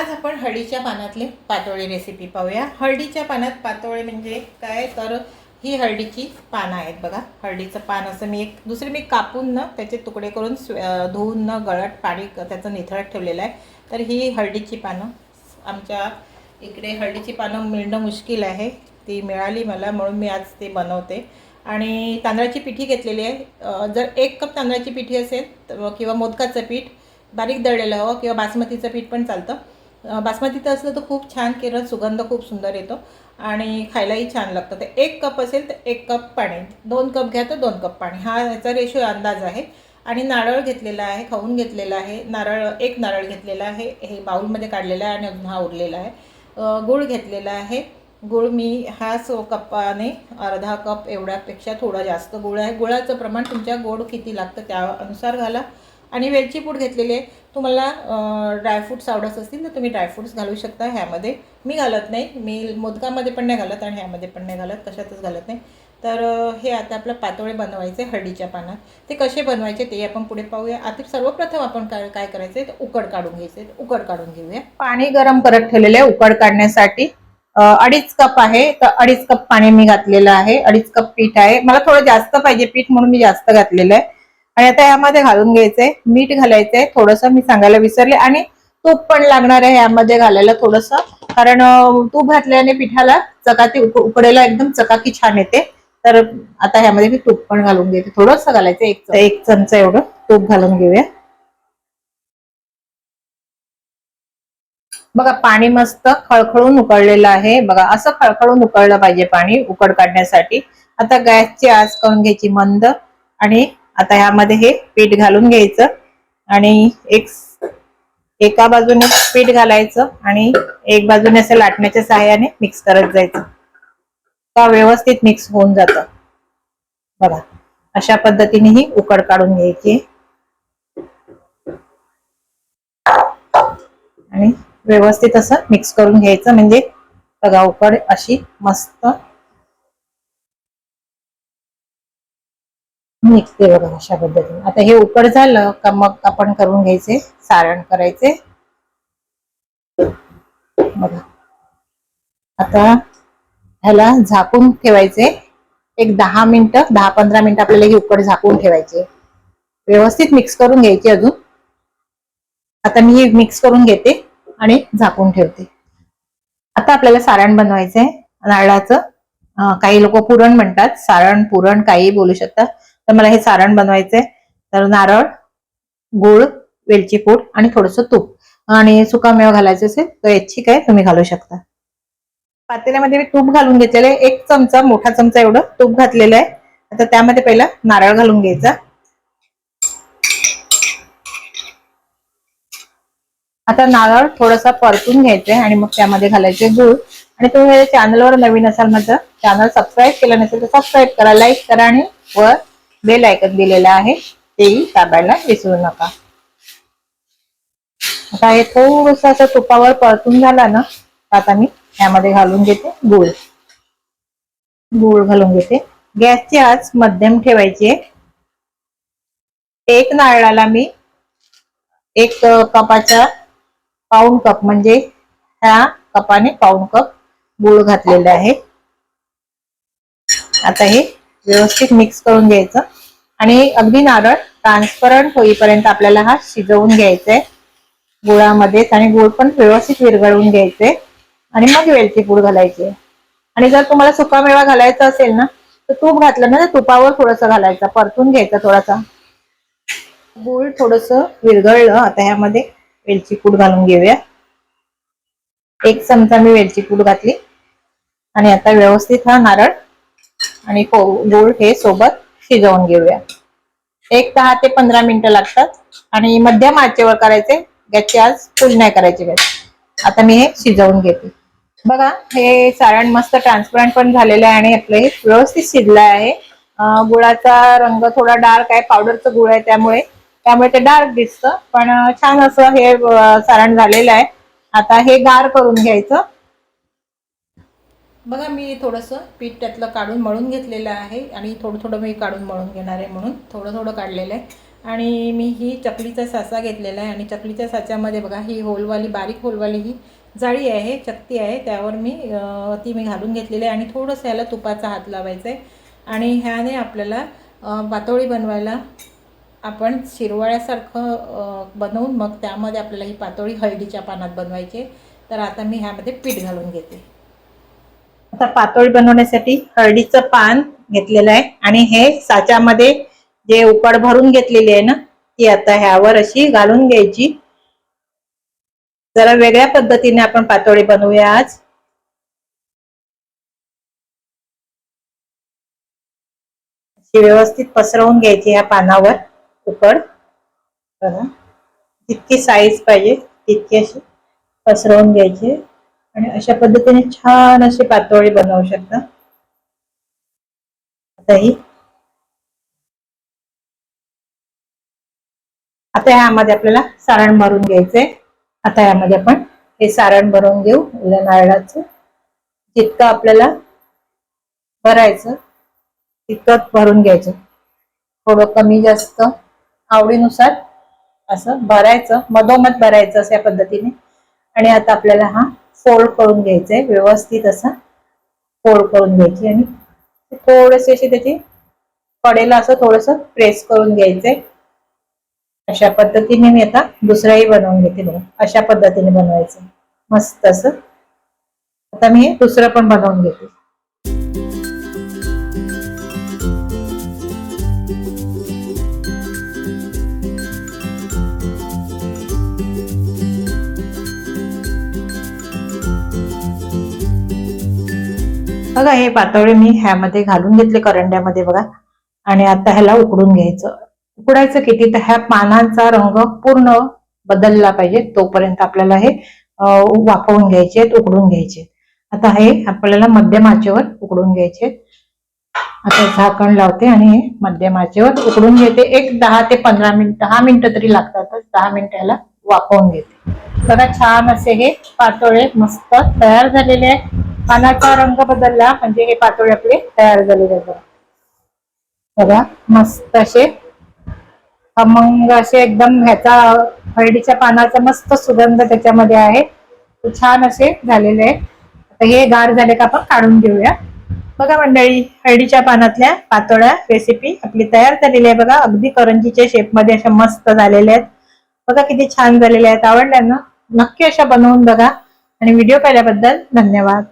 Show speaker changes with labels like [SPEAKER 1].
[SPEAKER 1] आज आपण हळदीच्या पानातले पातोळे रेसिपी पाहूया. हळदीच्या पानात पातोळे म्हणजे काय? तर ही हळदीची पानं आहेत बघा. हळदीचं पान असं मी एक दुसरी मी कापून न त्याचे तुकडे करून धुवून न गळत पाणी त्याचं निथळत ठेवलेलं आहे. तर ही हळदीची पानं. आमच्या इकडे हळदीची पानं मिळणं मुश्किल आहे. ती मिळाली मला म्हणून मी आज ते बनवते. आणि तांदळाची पिठी घेतलेली आहे. जर एक कप तांदळाची पिठी असेल किंवा मोदकाचं पीठ बारीक दळलेलं हवं किंवा बासमतीचं पीठ पण चालतं. बासमतीचं असलं तर खूप छान केलं सुगंध खूप सुंदर येतो आणि खायलाही छान लागतं. ते एक कप असेल तर एक कप पाणी दोन कप घ्या तर दोन कप पाणी. हा याचा रेशो अंदाज आहे. आणि नारळ घेतलेला आहे खाऊन घेतलेला आहे. नारळ एक नारळ घेतलेला आहे हे बाऊलमध्ये काढलेला आहे आणि अजून हा उरलेला आहे. गूळ घेतलेला आहे. गूळ मी ह्याच कपाने अर्धा कप एवढ्यापेक्षा थोडा जास्त गुळ आहे. गुळाचं प्रमाण तुमच्या गोड किती लागतं त्यानुसार घाला. आणि वेलची पूड घेतलेली आहे. तुम्हाला ड्रायफ्रूट्स आवडत असतील तर तुम्ही ड्रायफ्रूट्स घालू शकता. ह्यामध्ये मी घालत नाही. मी मोदकामध्ये पण नाही घालत आणि ह्यामध्ये पण नाही घालत. कशातच घालत नाही. तर हे आता आपलं पातोळे बनवायचे हळदीच्या पानात. ते कसे बनवायचे ते आपण पुढे पाहूया. आता सर्वप्रथम आपण काय काय करायचं तर उकड काढून घ्यायचे उकड काढून घेऊया. पाणी गरम करत ठेवलेलं आहे उकड काढण्यासाठी. अडीच कप आहे. तर अडीच कप पाणी मी घातलेलं आहे. अडीच कप पीठ आहे. मला थोडं जास्त पाहिजे पीठ म्हणून मी जास्त घातलेलं आहे. आणि आता यामध्ये घालून घ्यायचंय मीठ घालायचंय थोडंसं मी सांगायला विसरले आणि तूप पण लागणार आहे यामध्ये घालायला थोडंसं. कारण तूप घातल्याने पिठाला चकाती उक- उकडायला एकदम चकाकी छान येते. तर आता ह्यामध्ये मी तूप पण घालून घेते थोडंसं घालायचं एक एक चमचा एवढं. तूप घालून घेऊया. बघा पाणी मस्त खळखळून उकळलेलं आहे. बघा असं खळखळून उकळलं पाहिजे पाणी उकड काढण्यासाठी. आता गॅसची आच करून घ्यायची मंद आणि आता ह्यामध्ये हे पीठ घालून घ्यायचं आणि एक एका बाजूने पीठ घालायचं आणि एक बाजूने असं लाटण्याच्या सहाय्याने मिक्स करत जायचं. का व्यवस्थित मिक्स होऊन जातं? बघा अशा पद्धतीने ही उकड काढून घ्यायची. आणि व्यवस्थित असं मिक्स करून घ्यायचं. म्हणजे बघा उकड अशी मस्त निघते बघा अशा पद्धतीने. आता हे उकड झालं का मग आपण करून घ्यायचे सारण करायचे. बघा. आता ह्याला झाकून ठेवायचे. एक दहा मिनिटं दहा पंधरा मिनिटं आपल्याला ही उकड झाकून ठेवायचे. व्यवस्थित मिक्स करून घ्यायची अजून. आता मी हे मिक्स करून घेते आणि झाकून ठेवते. आता आपल्याला सारण बनवायचंय. नारळाचं काही लोक पुरण म्हणतात. सारण पुरण काही बोलू शकतात. तर मला हे सारण बनवायचंय. तर नारळ गूळ वेलची पूड आणि थोडस तूप. आणि सुकामेवा घालायचं असेल तर याची काय तुम्ही घालू शकता. पातेल्यामध्ये मी तूप घालून घेतलेलं आहे. एक चमचा मोठा चमचा एवढं तूप घातलेलं आहे. आता त्यामध्ये पहिला नारळ घालून घ्यायचा. आता नारळ थोडासा परतून घ्यायचंय आणि मग त्यामध्ये घालायचे गूळ. आणि तुम्ही माझ्या चॅनलवर नवीन असाल माझं चॅनल सबस्क्राईब केलं नसेल तर सबस्क्राईब करा लाईक करा आणि वर बेल आयकन दिलेलं आहे. तेही दाबायला विसरू नका. आता हे थोडस असं तुपावर परतून झाला ना आता मी यामध्ये घालून घेते गूळ. गूळ घालून घेते. गॅसची आज मध्यम ठेवायची आहे. एक नारळाला मी एक कपाचा कपाच्या पाऊन कप म्हणजे ह्या कपाने पाऊन कप गूळ घातलेला आहे. आता हे व्यवस्थित मिक्स करून घ्यायचं. आणि अगदी नारळ ट्रान्सपरंट होईपर्यंत आपल्याला हा शिजवून घ्यायचा आहे गुळामध्येच आणि गुळ पण व्यवस्थित विरघळवून घ्यायचे. आणि मग वेलची पूड घालायची. आणि जर तुम्हाला सुकामेवा घालायचा असेल ना तर तूप घातलं ना तर तुपावर थोडस घालायचं. परतून घ्यायचं थोडासा. गूळ थोडस विरघळलं. आता ह्यामध्ये वेलची पूड घालून घेऊया. एक चमचा मी वेलची पूड घातली. आणि आता व्यवस्थित हा नारळ आणि गूळ हे सोबत शिजवून घेऊया. एक दहा ते पंधरा मिनिटं लागतात. आणि मध्यम आचेवर करायचे. गॅसची आज फुल नाही करायची गॅस. आता मी हे शिजवून घेते. बघा हे सारण मस्त ट्रान्सपरंट पण झालेलं आहे आणि आपलं हे व्यवस्थित शिजलं आहे. गुळाचा रंग थोडा डार्क आहे. पावडरचं गुळ आहे त्यामुळे. त्यामुळे ते डार्क दिसतं. पण छान असं हे सारण झालेलं आहे. आता हे गार करून घ्यायचं. बघा मी थोडंसं पीठ त्यातलं काढून मळून घेतलेलं आहे आणि थोडं थोडं मी काढून मळून घेणार आहे म्हणून. थोडं थोडं काढलेलं आहे. आणि मी ही चकलीचा साचा घेतलेला आहे आणि चकलीच्या साच्यामध्ये बघा ही होलवाली बारीक होलवाली ही जाळी आहे चकती आहे. त्यावर मी ती मी घालून घेतलेली आहे आणि थोडंसं याला तुपाचा हात लावायचा आहे आणि ह्याने आपल्याला पातोळी बनवायला आपण शिरवाळ्यासारखं बनवून मग त्यामध्ये आपल्याला ही पातोळी हळदीच्या पानात बनवायची आहे. तर आता मी ह्यामध्ये पीठ घालून घेते. आता पातोळी बनवण्यासाठी हळदीचं पान घेतलेलं आहे. आणि हे साच्यामध्ये जे उकड भरून घेतलेली आहे ना ती आता ह्यावर अशी घालून घ्यायची. जरा वेगळ्या पद्धतीने आपण पातोळी बनवूया आज. अशी व्यवस्थित पसरवून घ्यायची ह्या पानावर उकड. बघा. जितकी साईज पाहिजे तितकी अशी पसरवून घ्यायची. आणि अशा पद्धतीने छान अशी पातोळी बनवू शकता. आता ही. आता यामध्ये आपल्याला सारण भरून घ्यायचंय. आता यामध्ये आपण हे सारण भरून घेऊ या नारळाचं. जितकं आपल्याला भरायचं तितकं भरून घ्यायचं. थोडं कमी जास्त आवडीनुसार असं भरायचं मधोमध भरायचं अशा पद्धतीने. आणि आता आपल्याला हा फोल्ड करून घ्यायचंय आहे व्यवस्थित असं फोल्ड करून घ्यायची आणि थोडेसे असे त्याची कडेला असं थोडस प्रेस करून घ्यायचंय. अशा पद्धतीने मी आता दुसराही बनवून घेते बघा. अशा पद्धतीने बनवायचं. मस्त असं. आता मी दुसरं पण बनवून घेते. बघा हे पातोळे मी ह्यामध्ये घालून घेतले करंड्यामध्ये बघा. आणि आता ह्याला उकडून घ्यायचं. उकडायचं किती? तर ह्या पानांचा रंग पूर्ण बदलला पाहिजे. तोपर्यंत आपल्याला हे वाफवून घ्यायचे उकडून घ्यायचे आता हे आपल्याला मध्यम आचेवर उकडून घ्यायचे आता झाकण लावते आणि हे मध्यम आचेवर उकडून घेते. एक दहा ते पंधरा मिनिट दहा मिनिटं तरी लागतातच दहा मिनिटं ह्याला वाफवून घेते. बघा छान असे हे पातोळे मस्त तयार झालेले आहेत. पानाचा रंग बदलला म्हणजे हे पातोळे आपले तयार झालेले बघा. मस्त असे मग असे एकदम ह्याचा हळदीच्या पानाचा मस्त सुगंध त्याच्यामध्ये आहे. छान असे झालेले आहे. आता हे गार झाले का आपण काढून घेऊया. बघा मंडळी हळदीच्या पानातल्या पातोळ्या रेसिपी आपली तयार झालेली आहे बघा. अगदी करंजीच्या शेपमध्ये अशा मस्त झालेल्या आहेत. बघा किती छान झालेल्या आहेत. आवडल्या ना नक्की अशा बनवून बघा. आणि व्हिडिओ पाहिल्याबद्दल धन्यवाद.